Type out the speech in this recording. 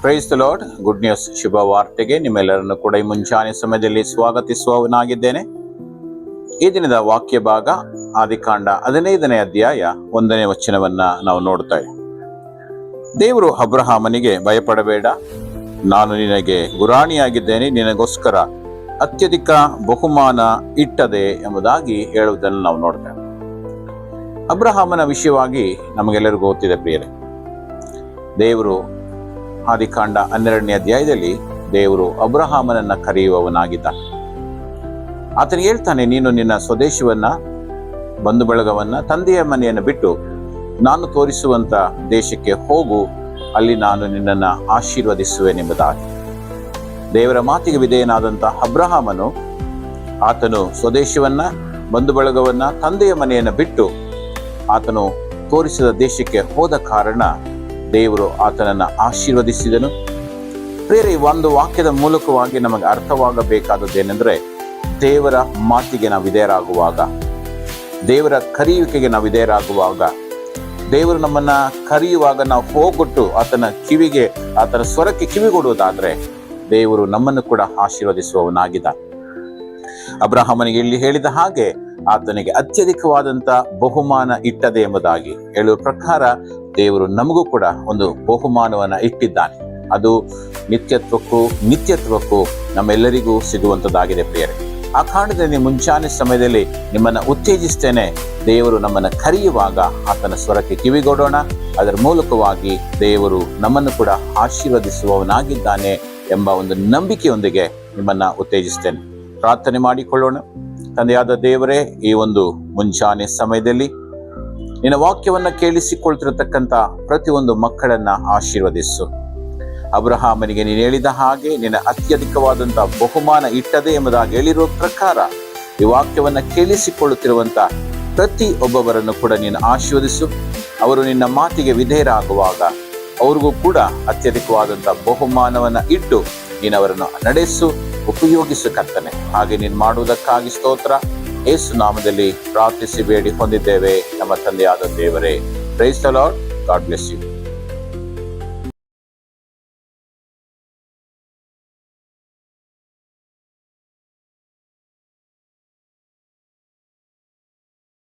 Praise the Lord good news ಶುಭ ವಾರ್ತೆಗೆ ನಿಮ್ಮೆಲ್ಲರನ್ನು ಕೂಡ ಈ ಮುಂಚಾನೆ ಸಮಯದಲ್ಲಿ ಸ್ವಾಗತಿಸುವವನಾಗಿದ್ದೇನೆ. ಈ ದಿನದ ವಾಕ್ಯ ಭಾಗ ಆದಿಕಾಂಡ ಹದಿನೈದನೇ ಅಧ್ಯಾಯ ಒಂದನೇ ವಚನವನ್ನ ನಾವು ನೋಡ್ತಾ ದೇವರು ಅಬ್ರಹಾಮನಿಗೆ ಭಯಪಡಬೇಡ. ನಾನು ನಿನಗೆ ಗುರಾಣಿಯಾಗಿದ್ದೇನೆ. ನಿನಗೋಸ್ಕರ ಅತ್ಯಧಿಕ ಬಹುಮಾನ ಇಟ್ಟದೆ ಎಂಬುದಾಗಿ ಹೇಳುವುದನ್ನು ನಾವು ನೋಡ್ತೇವೆ ಅಬ್ರಹಾಮನ ವಿಷಯವಾಗಿ ನಮಗೆಲ್ಲರಿಗೂ ಗೊತ್ತಿದೆ ಪ್ರಿಯರೇ. ದೇವರು ಆದಿಕಾಂಡ ಹನ್ನೆರಡನೇ ಅಧ್ಯಾಯದಲ್ಲಿ ದೇವರು ಅಬ್ರಹಾಮನನ್ನ ಕರೆಯುವವನಾಗಿದ್ದ. ಆತನು ಹೇಳ್ತಾನೆ, ನೀನು ನಿನ್ನ ಸ್ವದೇಶವನ್ನ ಬಂಧು ಬಳಗವನ್ನ, ತಂದೆಯ ಮನೆಯನ್ನು ಬಿಟ್ಟು ನಾನು ತೋರಿಸುವಂತ ದೇಶಕ್ಕೆ ಹೋಗು, ಅಲ್ಲಿ ನಾನು ನಿನ್ನನ್ನ ಆಶೀರ್ವದಿಸುವೆನೆಂಬುದಾಗಿ. ದೇವರ ಮಾತಿಗೆ ವಿಧೇಯನಾದಂತ ಅಬ್ರಹಾಮನು ಆತನು ಸ್ವದೇಶವನ್ನ ಬಂಧು ಬಳಗವನ್ನ, ತಂದೆಯ ಮನೆಯನ್ನು ಬಿಟ್ಟು ಆತನು ತೋರಿಸಿದ ದೇಶಕ್ಕೆ ಹೋದ ಕಾರಣ ದೇವರು ಆತನನ್ನು ಆಶೀರ್ವದಿಸಿದನು. ಬೇರೆ ಒಂದು ವಾಕ್ಯದ ಮೂಲಕವಾಗಿ ನಮಗೆ ಅರ್ಥವಾಗಬೇಕಾದದ್ದೇನೆಂದರೆ, ದೇವರ ಮಾತಿಗೆ ನಾವು ವಿಧೇಯರಾಗುವಾಗ, ದೇವರ ಕರೆಯುವಿಕೆಗೆ ನಾವು ವಿಧೇಯರಾಗುವಾಗ, ದೇವರು ನಮ್ಮನ್ನು ಕರೆಯುವಾಗ ನಾವು ಹೋಗ್ಬಿಟ್ಟು ಆತನ ಕಿವಿಗೆ, ಆತನ ಸ್ವರಕ್ಕೆ ಕಿವಿಗೊಡುವುದಾದರೆ ದೇವರು ನಮ್ಮನ್ನು ಕೂಡ ಆಶೀರ್ವದಿಸುವವನಾಗಿದ್ದ ಅಬ್ರಹಾಮನಿಗೆ ಇಲ್ಲಿ ಹೇಳಿದ ಹಾಗೆ, ಆತನಿಗೆ ಅತ್ಯಧಿಕವಾದಂತ ಬಹುಮಾನ ಇಟ್ಟದೆ ಎಂಬುದಾಗಿ ಹೇಳುವ ಪ್ರಕಾರ ದೇವರು ನಮಗೂ ಕೂಡ ಒಂದು ಬಹುಮಾನವನ್ನು ಇಟ್ಟಿದ್ದಾನೆ. ಅದು ನಿತ್ಯತ್ವಕ್ಕೂ ನಿತ್ಯತ್ವಕ್ಕೂ ನಮ್ಮೆಲ್ಲರಿಗೂ ಸಿಗುವಂಥದ್ದಾಗಿದೆ ಪ್ರಿಯರೇ. ಆ ಕಾರಣದಲ್ಲಿ ಮುಂಚಾನೆ ಸಮಯದಲ್ಲಿ ನಿಮ್ಮನ್ನು ಉತ್ತೇಜಿಸ್ತೇನೆ. ದೇವರು ನಮ್ಮನ್ನು ಕರೆಯುವಾಗ ಆತನ ಸ್ವರಕ್ಕೆ ಕಿವಿಗೊಡೋಣ. ಅದರ ಮೂಲಕವಾಗಿ ದೇವರು ನಮ್ಮನ್ನು ಕೂಡ ಆಶೀರ್ವದಿಸುವವನಾಗಿದ್ದಾನೆ ಎಂಬ ಒಂದು ನಂಬಿಕೆಯೊಂದಿಗೆ ನಿಮ್ಮನ್ನು ಉತ್ತೇಜಿಸ್ತೇನೆ. ಪ್ರಾರ್ಥನೆ ಮಾಡಿಕೊಳ್ಳೋಣ. ತಂದೆಯಾದ ದೇವರೇ, ಈ ಒಂದು ಮುಂಚಾನೆ ಸಮಯದಲ್ಲಿ ನಿನ್ನ ವಾಕ್ಯವನ್ನ ಕೇಳಿಸಿಕೊಳ್ತಿರತಕ್ಕಂಥ ಪ್ರತಿಯೊಂದು ಮಕ್ಕಳನ್ನ ಆಶೀರ್ವದಿಸು. ಅಬ್ರಹಾಮನಿಗೆ ನೀನು ಹೇಳಿದ ಹಾಗೆ ನಿನ್ನ ಅತ್ಯಧಿಕವಾದಂತಹ ಬಹುಮಾನ ಇಟ್ಟದೆ ಎಂಬುದಾಗಿ ಹೇಳಿರುವ ಪ್ರಕಾರ ಈ ವಾಕ್ಯವನ್ನ ಕೇಳಿಸಿಕೊಳ್ಳುತ್ತಿರುವಂತ ಪ್ರತಿ ಒಬ್ಬೊಬ್ಬರನ್ನು ಕೂಡ ನೀನು ಆಶೀರ್ವದಿಸು. ಅವರು ನಿನ್ನ ಮಾತಿಗೆ ವಿಧೇಯರಾಗುವಾಗ ಅವ್ರಿಗೂ ಕೂಡ ಅತ್ಯಧಿಕವಾದಂತಹ ಬಹುಮಾನವನ್ನ ಇಟ್ಟು ನೀನು ಅವರನ್ನು ನಡೆಸು, ಉಪಯೋಗಿಸು ಕರ್ತನೆ. ಹಾಗೆ ನೀನು ಮಾಡುವುದಕ್ಕಾಗಿ ಸ್ತೋತ್ರ. ಏಸು ನಾಮದಲ್ಲಿ ಪ್ರಾರ್ಥಿಸಿ ಬೇಡಿ ಹೊಂದಿದ್ದೇವೆ ನಮ್ಮ ತಂದೆಯಾದ ದೇವರೇ. Praise the Lord God bless you